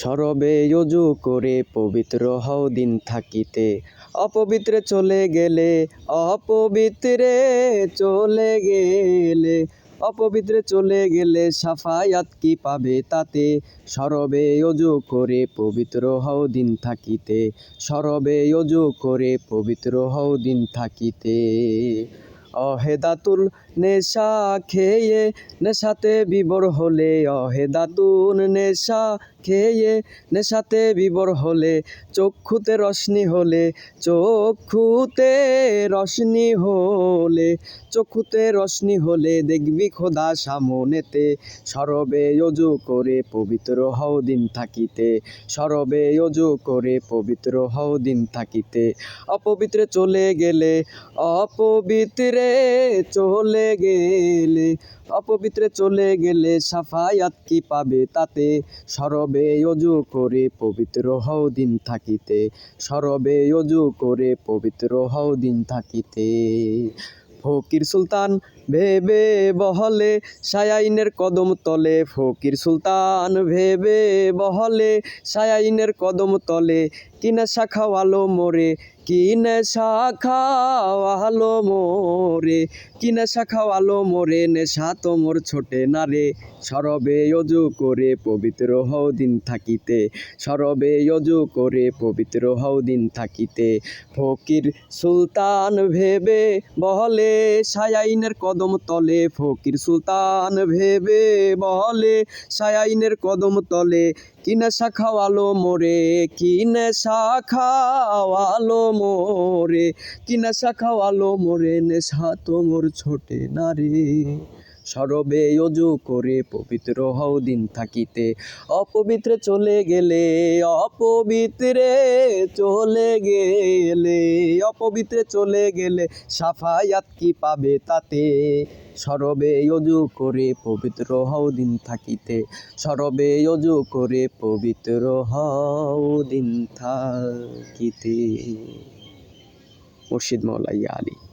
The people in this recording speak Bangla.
সরবে যজু করে পবিত্র হও দিন থাকিতে। অপবিত্রে চলে গেলে, অপবিত্রে চলে গেলে, অপবিত্রে চলে গেলে সাফায়াত কি পাবে তাতে? সরবে অজু করে পবিত্র হও দিন থাকিতে, সরবে অজু করে পবিত্র হও দিন থাকিতে। অহেদাতুল নেশা খেয়ে নেশাতে বিবর হলে, অহেদাতুন নেশা খেয়ে নেশাতে বিবর হলে, চক্ষুতে রশ্মি হলে, চক্ষুতে রশ্মি হলে, চক্ষুতে রশ্মি হলে দেখবি খোদা সামনেতে, সরবে অজু করে পবিত্র হও দিন থাকিতে, সরবে অজু করে পবিত্র হও দিন থাকিতে। অপবিত্রে চলে গেলে, অপবিত্রে চলে গেলে, অপবিত্রে চলে গেলে সাফায়াত কি পাবে তাতে? সরবে অজু করে পবিত্র হও দিন থাকিতে, সরবে অজু করে পবিত্র হও দিন থাকিতে। ফকির সুলতান ভেবে বহলে, সায়াইনের কদম তলে ফকির সুলতান ভেবে বহলে, সায়াইনের কদম তলে কিনা শাখাওয়ালো মোরে কিনে শাখাওয়ালো মোরে, কিনে শাখাওয়ালো মোরে, নেশা তোমর ছোটে না রে। সরবে অজু করে পবিত্র হও দিন থাকিতে, সরবে অজু করে পবিত্র হও দিন থাকিতে। ফকির সুলতান ভেবে বহলে, সায়াইনের কদম তলে, ফকির সুলতান ভেবে বহলে, সায়াইনের কদম তলে কিনে শাখাওয়ালো মোরে? কিনে শাখাওয়ালো মোরে? কিনে শাখাওয়ালো মোরে? নেশা তোমর ছোটে না রে। সরবে অজু করে পবিত্র হও দিন থাকিতে। অপবিত্রে চলে গেলে, অপবিত্রে চলে গেলে, অপবিত্রে চলে গেলে সাফায়াত কি পাবে তাতে? সরবে অজু করে পবিত্র হও দিন থাকিতে। সরবে অজু করে পবিত্র হও দিন থাকিতে। মুর্শিদ মৌলাইয়া আলী।